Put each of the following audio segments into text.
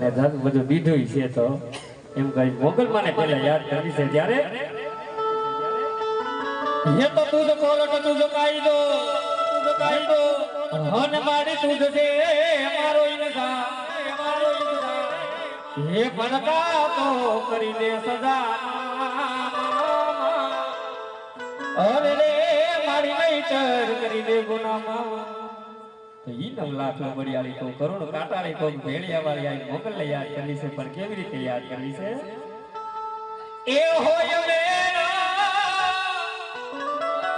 ને બધું દીધું છે તો એમ કહી મોગલમાને પેલા યાદ કરી છે ત્યારે? હે તો તુજ કોલટ તુજ કાયદો તુજ કાયદો હન મારી તુજ છે મારો ઇનસા મારો ઇનસા હે ભરતા તો કરી દે સદા અરે રે, મારી નઈ ચર કરી દે ગુનામાં. તો ઈ નવ લાખ લંબડિયાળી તો કરુણ કાટાળી કોમ ભેળિયા વાળી આવી લઈ યાદ કરવી છે, પણ કેવી રીતે યાદ કરવી છે? એ હોય મેરો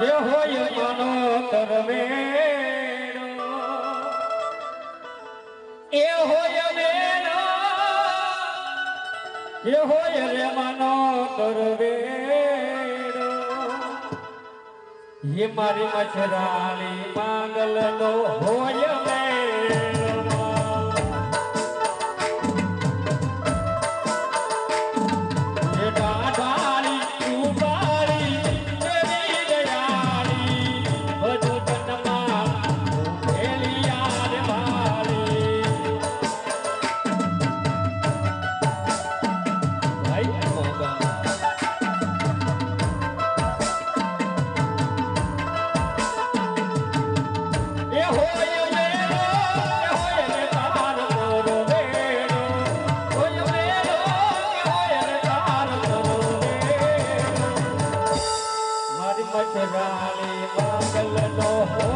એ હોય મનો તરવે એ હોય રે મનો તરવેરો એ મારી મછરાણી માંગલનો હોય મેરો મારી મચરાણી મંગલનો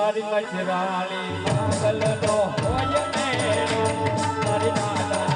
મારી મજરાણી પાગલ નો હોય મેળો મારી દાદા